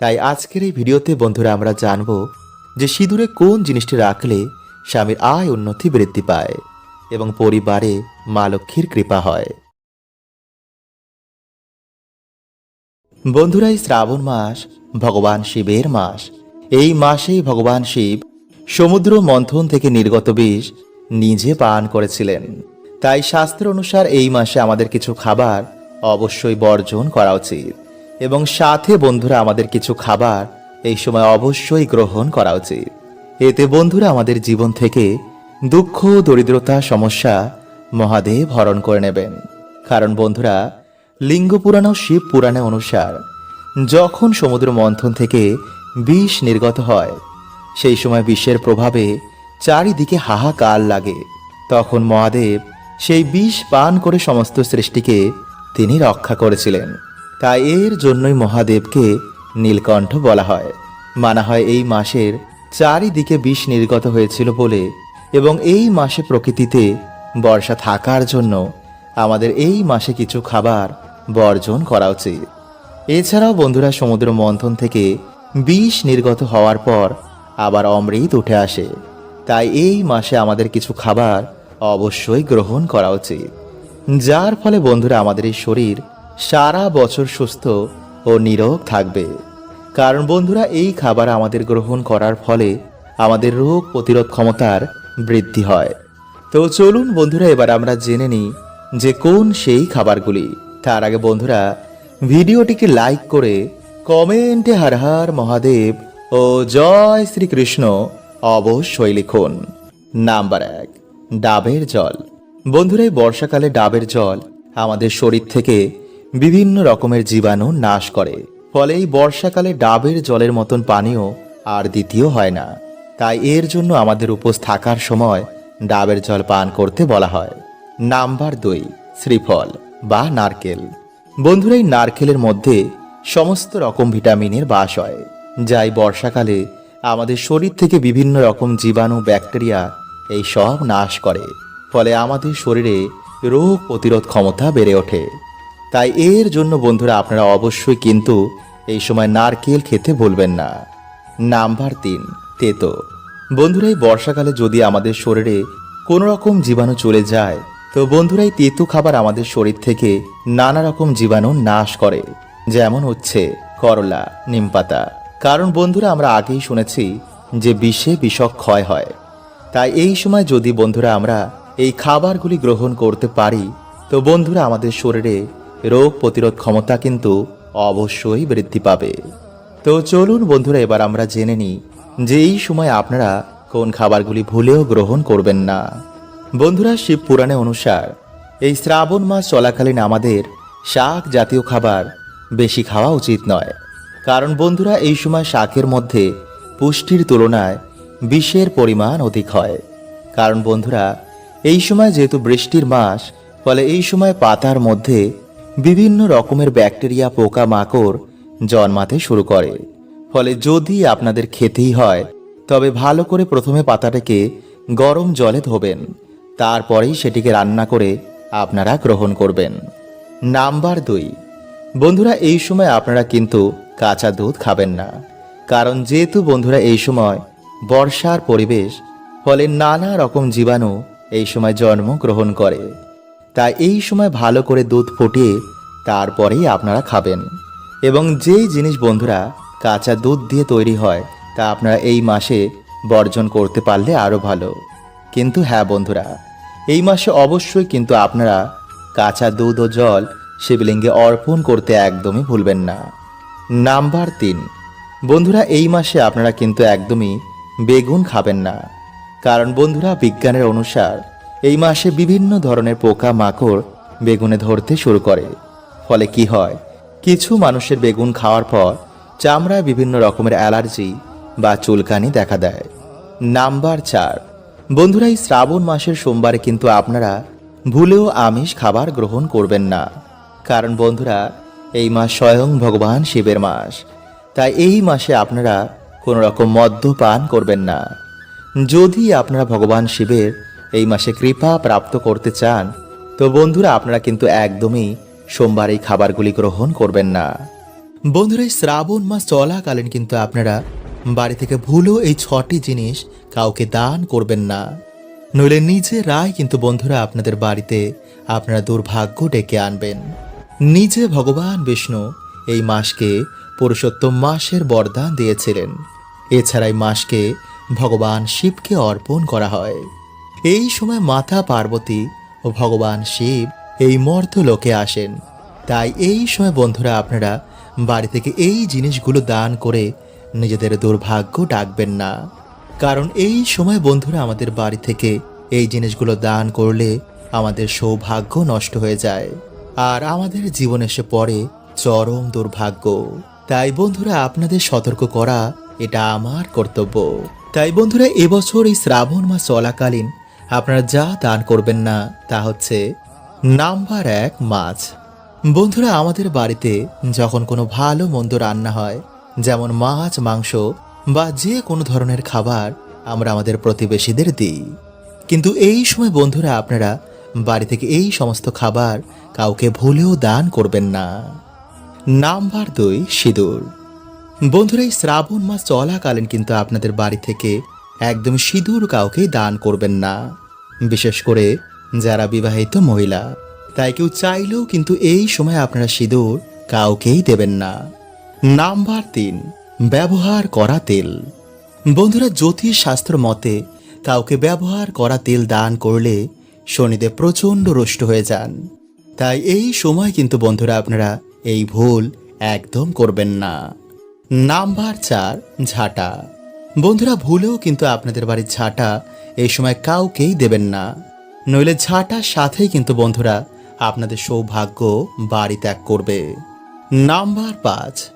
তাই আজকের এই ভিডিওতে বন্ধুরা আমরা জানব যে সিঁদুরে কোন জিনিসটি রাখলে স্বামীর আয় উন্নতি বৃদ্ধি পায় এবং পরিবারে মা লক্ষ্মীর কৃপা হয়। বন্ধুরা, এই শ্রাবণ মাস ভগবান শিবের মাস। এই মাসেই ভগবান শিব সমুদ্র মন্থন থেকে নির্গত বিষ নিজে পান করেছিলেন। তাই শাস্ত্র অনুসার এই মাসে আমাদের কিছু খাবার অবশ্যই বর্জন করা উচিত। এবং সাথে বন্ধুরা আমাদের কিছু খাবার এই সময় অবশ্যই গ্রহণ করা উচিত। এতে বন্ধুরা আমাদের জীবন থেকে দুঃখ, দরিদ্রতা, সমস্যা মহাদেব হরণ করে নেবেন। কারণ বন্ধুরা, লিঙ্গ পুরাণ ও শিব পুরাণে অনুসার, যখন সমুদ্র মন্থন থেকে বিষ নির্গত হয়, সেই সময় বিশ্বের প্রভাবে চারিদিকে হাহাকার লাগে। তখন মহাদেব সেই বিষ পান করে সমস্ত সৃষ্টিকে তিনি রক্ষা করেছিলেন। তাই এর জন্যই মহাদেবকে নীলকণ্ঠ বলা হয়। মানা হয় এই মাসের চারিদিকে বিষ নির্গত হয়েছিল বলে এবং এই মাসে প্রকৃতিতে বর্ষা থাকার জন্য আমাদের এই মাসে কিছু খাবার বর্জন করা উচিত। এছাড়াও বন্ধুরা, সমুদ্র মন্থন থেকে বিষ নির্গত হওয়ার পর আবার অমৃত উঠে আসে। তাই এই মাসে আমাদের কিছু খাবার অবশ্যই গ্রহণ করা উচিত। যার ফলে বন্ধুরা, আমাদের এই শরীর সারা বছর সুস্থ ও নিরোগ থাকবে। কারণ বন্ধুরা, এই খাবার আমাদের গ্রহণ করার ফলে আমাদের রোগ প্রতিরোধ ক্ষমতার বৃদ্ধি হয়। তো চলুন বন্ধুরা, এবার আমরা জেনে নিই যে কোন সেই খাবারগুলি। তার আগে বন্ধুরা, ভিডিওটিকে লাইক করে কমেন্টে হর হর মহাদেব ও জয় শ্রীকৃষ্ণ অবশ্যই লিখুন। নাম্বার এক, ডাবের জল। বন্ধুরা, এই বর্ষাকালে ডাবের জল আমাদের শরীর থেকে বিভিন্ন রকমের জীবাণু নাশ করে ফলে এই বর্ষাকালে ডাবের জলের মতন পানীয় আর দ্বিতীয় হয় না। তাই এর জন্য আমাদের উপোস থাকার সময় ডাবের জল পান করতে বলা হয়। নাম্বার দুই, শ্রীফল বা নারকেল। বন্ধুরা, এই নারকেলের মধ্যে সমস্ত রকম ভিটামিনের বাস হয় যাই বর্ষাকালে আমাদের শরীর থেকে বিভিন্ন রকম জীবাণু, ব্যাকটেরিয়া, এই সব নাশ করে। ফলে আমাদের শরীরে রোগ প্রতিরোধ ক্ষমতা বেড়ে ওঠে। তাই এর জন্য বন্ধুরা আপনারা অবশ্যই কিন্তু এই সময় নারকেল খেতে ভুলবেন না। নাম্বার তিন, তেতো। বন্ধুরা, এই বর্ষাকালে যদি আমাদের শরীরে কোনো রকম জীবাণু চলে যায়, তো বন্ধুরা, এই তেতো খাবার আমাদের শরীর থেকে নানা রকম জীবাণু নাশ করে। যেমন হচ্ছে করলা, নিমপাতা। কারণ বন্ধুরা, আমরা আগেই শুনেছি যে বিষে বিষক ক্ষয় হয়। তাই এই সময় যদি বন্ধুরা আমরা এই খাবারগুলি গ্রহণ করতে পারি, তো বন্ধুরা, আমাদের শরীরে রোগ প্রতিরোধ ক্ষমতা কিন্তু অবশ্যই বৃদ্ধি পাবে। তো চলুন বন্ধুরা, এবার আমরা জেনে নিই যে এই সময় আপনারা কোন খাবারগুলি ভুলেও গ্রহণ করবেন না। বন্ধুরা, শিব পুরাণে অনুসার এই শ্রাবণ মাস চলাকালীন আমাদের শাক জাতীয় খাবার বেশি খাওয়া উচিত নয়। কারণ বন্ধুরা, এই সময় শাকের মধ্যে পুষ্টির তুলনায় বিষের পরিমাণ অধিক হয়। কারণ বন্ধুরা, এই সময় যেহেতু বৃষ্টির মাস, ফলে এই সময় পাতার মধ্যে বিভিন্ন রকমের ব্যাকটেরিয়া পোকা মাকড় জন্মাতে শুরু করে। ফলে যদি আপনাদের খেতেই হয়, তবে ভালো করে প্রথমে পাতাটাকে গরম জলে ধোবেন। তারপরেই সেটিকে রান্না করে আপনারা গ্রহণ করবেন। নাম্বার দুই। বন্ধুরা, এই সময় আপনারা কিন্তু কাঁচা দুধ খাবেন না। কারণ যেহেতু বন্ধুরা, এই সময় বর্ষার পরিবেশ, ফলে নানা রকম জীবাণু এই সময় জন্ম গ্রহণ করে। তাই এই সময় ভালো করে দুধ ফুটিয়ে তারপরেই আপনারা খাবেন। এবং যেই জিনিস বন্ধুরা কাঁচা দুধ দিয়ে তৈরি হয়, তা আপনারা এই মাসে বর্জন করতে পারলে আরও ভালো। কিন্তু হ্যাঁ বন্ধুরা, এই মাসে অবশ্যই কিন্তু আপনারা কাঁচা দুধ ও জল শিবলিঙ্গে অর্পণ করতে একদমই ভুলবেন না। নাম্বার তিন, বন্ধুরা এই মাসে আপনারা কিন্তু একদমই বেগুন খাবেন না। কারণ বন্ধুরা বিজ্ঞানের অনুসার এই মাসে বিভিন্ন ধরনের পোকা মাকড় বেগুনে ধরতে শুরু করে। ফলে কি হয়? কিছু মানুষের বেগুন খাওয়ার পর চামড়ায় বিভিন্ন রকমের অ্যালার্জি বা চুলকানি দেখা দেয়। নাম্বার চার। বন্ধুরা, এই শ্রাবণ মাসের সোমবারে কিন্তু আপনারা ভুলেও আমিষ খাবার গ্রহণ করবেন না। কারণ বন্ধুরা, এই মাস স্বয়ং ভগবান শিবের মাস। তাই এই মাসে আপনারা কোনো রকম মদ্যপান করবেন না। যদি আপনারা ভগবান শিবের এই মাসে কৃপা প্রাপ্ত করতে চান, তো বন্ধুরা আপনারা কিন্তু একদমই সোমবার এই খাবারগুলি গ্রহণ করবেন না। বন্ধুরা, এই শ্রাবণ মাস চলাকালীন কিন্তু আপনারা বাড়ি থেকে ভুলেও এই ছটি জিনিস কাউকে দান করবেন না। নইলে নিজে রায় কিন্তু বন্ধুরা আপনাদের বাড়িতে আপনারা দুর্ভাগ্য ডেকে আনবেন। নিজে ভগবান বিষ্ণু এই মাসকে পুরুষোত্তম মাসের বরদান দিয়েছিলেন। এছাড়া এই মাসকে ভগবান শিবকে অর্পণ করা হয়। এই সময় মাতা পার্বতী ও ভগবান শিব এই মর্তলোকে আসেন। তাই এই সময় বন্ধুরা আপনারা বাড়ি থেকে এই জিনিসগুলো দান করে নিজেদের দুর্ভাগ্য ডাকবেন না। কারণ এই সময় বন্ধুরা আমাদের বাড়ি থেকে এই জিনিসগুলো দান করলে আমাদের সৌভাগ্য নষ্ট হয়ে যায় আর আমাদের জীবন এসে পড়ে চরম দুর্ভাগ্য। তাই বন্ধুরা আপনাদের সতর্ক করা এটা আমার কর্তব্য। তাই বন্ধুরা এবছর এই শ্রাবণ মাস চলাকালীন আপনারা যা দান করবেন না, তা হচ্ছে নাম্বার এক মাছ। বন্ধুরা, আমাদের বাড়িতে যখন কোনো ভালো মন্দ রান্না হয়, যেমন মাছ, মাংস বা যে কোনো ধরনের খাবার আমরা আমাদের প্রতিবেশীদের দিই। কিন্তু এই সময় বন্ধুরা, আপনারা বাড়ি থেকে এই সমস্ত খাবার কাউকে ভুলেও দান করবেন না। নাম্বার দুই, সিঁদুর। বন্ধুরা, এই শ্রাবণ মাস চলাকালীন কিন্তু আপনাদের বাড়ি থেকে একদম সিঁদুর কাউকে দান করবেন না। বিশেষ করে যারা বিবাহিত মহিলা। তাই কেউ চাইলেও কিন্তু এই সময় আপনারা সিঁদুর কাউকেই দেবেন না। নাম্বার তিন, ব্যবহার করা তেল। বন্ধুরা জ্যোতিষ শাস্ত্র মতে কাউকে ব্যবহার করা তেল দান করলে শনিদেব প্রচণ্ড রুষ্ট হয়ে যান। তাই এই সময় কিন্তু বন্ধুরা আপনারা এই ভুল একদম করবেন না। নাম্বার চার, ঝাঁটা। বন্ধুরা, ভুলেও কিন্তু আপনাদের বাড়ির ঝাঁটা এই সময় কাউকেই দেবেন না। নইলে ঝাঁটার সাথেই কিন্তু বন্ধুরা আপনাদের সৌভাগ্য বাড়ি ত্যাগ করবে। নাম্বার পাঁচ।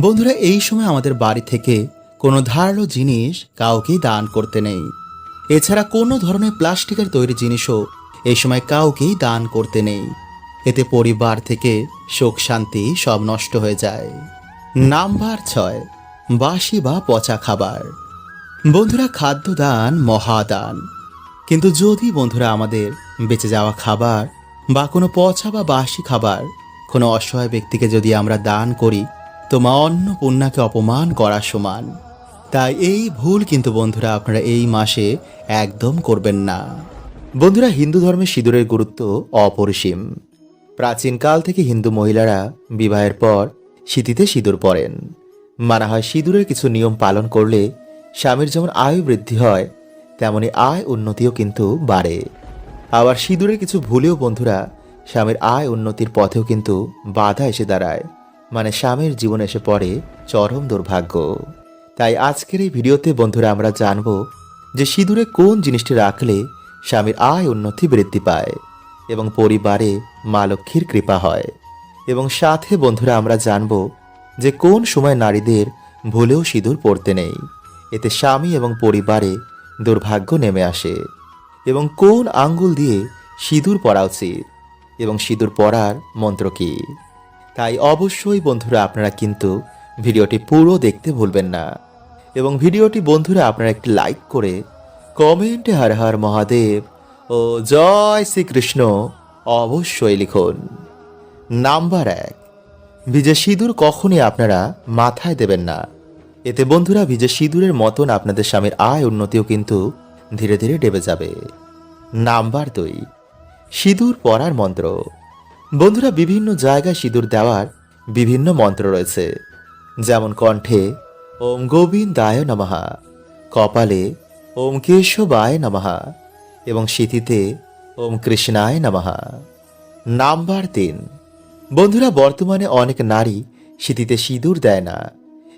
বন্ধুরা, এই সময় আমাদের বাড়ি থেকে কোনো ধারালো জিনিস কাউকেই দান করতে নেই। এছাড়া কোনো ধরনের প্লাস্টিকের তৈরি জিনিসও এই সময় কাউকেই দান করতে নেই। এতে পরিবার থেকে সুখ শান্তি সব নষ্ট হয়ে যায়। নাম্বার ছয়। বাসি বা পচা খাবার। বন্ধুরা খাদ্য দান মহাদান। কিন্তু যদি বন্ধুরা আমাদের বেঁচে যাওয়া খাবার বা কোনো পচা বা বাসি খাবার কোনো অসহায় ব্যক্তিকে যদি আমরা দান করি, তো মা অন্নপূর্ণাকে অপমান করা সমান। তাই এই ভুল কিন্তু বন্ধুরা আপনারা এই মাসে একদম করবেন না। বন্ধুরা, হিন্দু ধর্মে সিঁদুরের গুরুত্ব অপরিসীম। প্রাচীনকাল থেকে হিন্দু মহিলারা বিবাহের পর শীতিতে সিঁদুর পরেন। মানা হয় সিঁদুরের কিছু নিয়ম পালন করলে স্বামীর যেমন আয়ু বৃদ্ধি হয়, তেমনি আয় উন্নতিও কিন্তু বাড়ে। আবার সিঁদুরের কিছু ভুলেও বন্ধুরা স্বামীর আয় উন্নতির পথেও কিন্তু বাধা এসে দাঁড়ায় মানে স্বামীর জীবন এসে পড়ে চরম দুর্ভাগ্য। তাই আজকের এই ভিডিওতে বন্ধুরা আমরা জানব যে সিঁদুরে কোন জিনিসটি রাখলে স্বামীর আয় উন্নতি বৃদ্ধি পায় এবং পরিবারে মা লক্ষ্মীর কৃপা হয়। এবং সাথে বন্ধুরা আমরা জানব যে কোন সময় নারীদের ভুলেও সিঁদুর পড়তে নেই। এতে স্বামী এবং পরিবারে দুর্ভাগ্য নেমে আসে। এবং কোন আঙ্গুল দিয়ে সিঁদুর পরা উচিত? এবং সিঁদুর পরার মন্ত্র কী? তাই অবশ্যই বন্ধুরা আপনারা কিন্তু ভিডিওটি পুরো দেখতে ভুলবেন না। এবং ভিডিওটি বন্ধুরা আপনারা একটি লাইক করে কমেন্টে হর হর মহাদেব ও জয় শ্রীকৃষ্ণ অবশ্যই লিখুন। নাম্বার এক। ভিজে সিঁদুর কখনই আপনারা মাথায় দেবেন না। এতে বন্ধুরা, ভিজে সিঁদুরের মতন আপনাদের স্বামীর আয় উন্নতিও কিন্তু ধীরে ধীরে ডেবে যাবে। নাম্বার দুই, সিঁদুর পরার মন্ত্র। বন্ধুরা, বিভিন্ন জায়গায় সিঁদুর দেওয়ার বিভিন্ন মন্ত্র রয়েছে। যেমন কণ্ঠে, ওম গোবিন্দায় নমহা কপালে, ওম কেশবায় নমহা এবং সিথিতে, ওম কৃষ্ণায় নমহা নাম্বার তিন বন্ধুরা, বর্তমানে অনেক নারী সিঁথিতে সিঁদুর দেয় না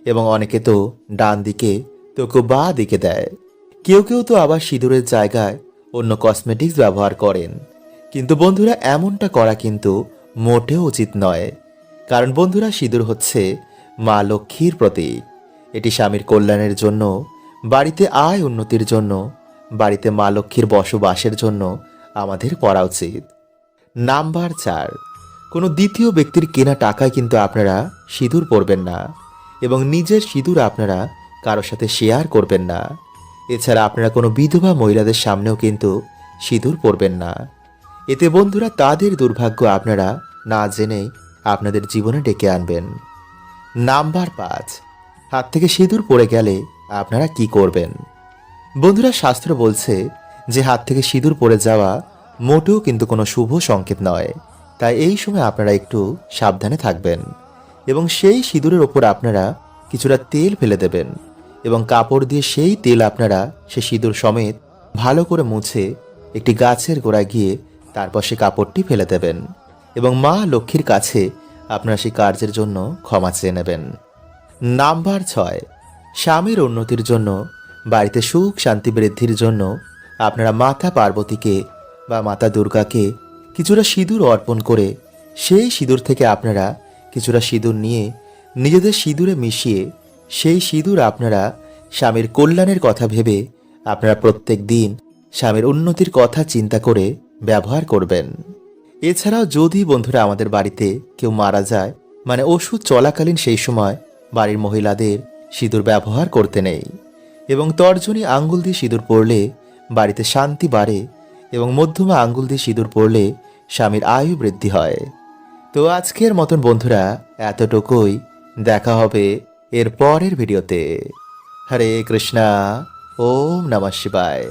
এবং অনেকে তো ডান দিকে, তো কেউ বা দিকে দেয়। কেউ কেউ তো আবার সিঁদুরের জায়গায় অন্য কসমেটিক্স ব্যবহার করেন। কিন্তু বন্ধুরা, এমনটা করা কিন্তু মোটেও উচিত নয়। কারণ বন্ধুরা, সিঁদুর হচ্ছে মা লক্ষ্মীর প্রতীক। এটি স্বামীর কল্যাণের জন্য, বাড়িতে আয় উন্নতির জন্য, বাড়িতে মা লক্ষ্মীর বসবাসের জন্য আমাদের করা উচিত। নাম্বার চার কোনো দ্বিতীয় ব্যক্তির কেনা টাকায় কিন্তু আপনারা সিঁদুর পরবেন না এবং নিজের সিঁদুর আপনারা কারোর সাথে শেয়ার করবেন না। এছাড়া আপনারা কোনো বিধবা মহিলাদের সামনেও কিন্তু সিঁদুর পরবেন না। এতে বন্ধুরা তাদের দুর্ভাগ্য আপনারা না জেনেই আপনাদের জীবনে ডেকে আনবেন। নাম্বার পাঁচ, হাত থেকে সিঁদুর পড়ে গেলে আপনারা কি করবেন? বন্ধুরা শাস্ত্র বলছে যে হাত থেকে সিঁদুর পড়ে যাওয়া মোটেও কিন্তু কোনো শুভ সংকেত নয়। তাই এই সময় আপনারা একটু সাবধানে থাকবেন এবং সেই সিঁদুরের ওপর আপনারা কিছুটা তেল ফেলে দেবেন এবং কাপড় দিয়ে সেই তেল আপনারা সে সিঁদুর সমেত ভালো করে মুছে একটি গাছের গোড়ায় গিয়ে তারপর সে কাপড়টি ফেলে দেবেন এবং মা লক্ষ্মীর কাছে আপনারা সেই কার্যের জন্য ক্ষমা চেয়ে নেবেন। নাম্বার ছয়, স্বামীর উন্নতির জন্য, বাড়িতে সুখ শান্তি বৃদ্ধির জন্য আপনারা মাতা পার্বতীকে বা মাতা দুর্গাকে কিছুটা সিঁদুর অর্পণ করে, সেই সিঁদুর থেকে আপনারা কিছুটা সিঁদুর নিয়ে নিজেদের সিঁদুরে মিশিয়ে, সেই সিঁদুর আপনারা স্বামীর কল্যাণের কথা ভেবে আপনারা প্রত্যেক দিন স্বামীর উন্নতির কথা চিন্তা করে ব্যবহার করবেন। এছাড়াও যদি বন্ধুরা আমাদের বাড়িতে কেউ মারা যায় মানে ওষুধ চলাকালীন সেই সময় বাড়ির মহিলাদের সিঁদুর ব্যবহার করতে নেই এবং তর্জনী আঙ্গুল দিয়ে সিঁদুর পরলে বাড়িতে শান্তি বাড়ে এবং মধ্যমা আঙ্গুল দিয়ে সিঁদুর পরলে স্বামীর আয়ু বৃদ্ধি হয়। তো আজকের মতন বন্ধুরা, এতটুকুই। দেখা হবে এর পরের ভিডিওতে। হরে কৃষ্ণা, ওম নমঃ শিবায়।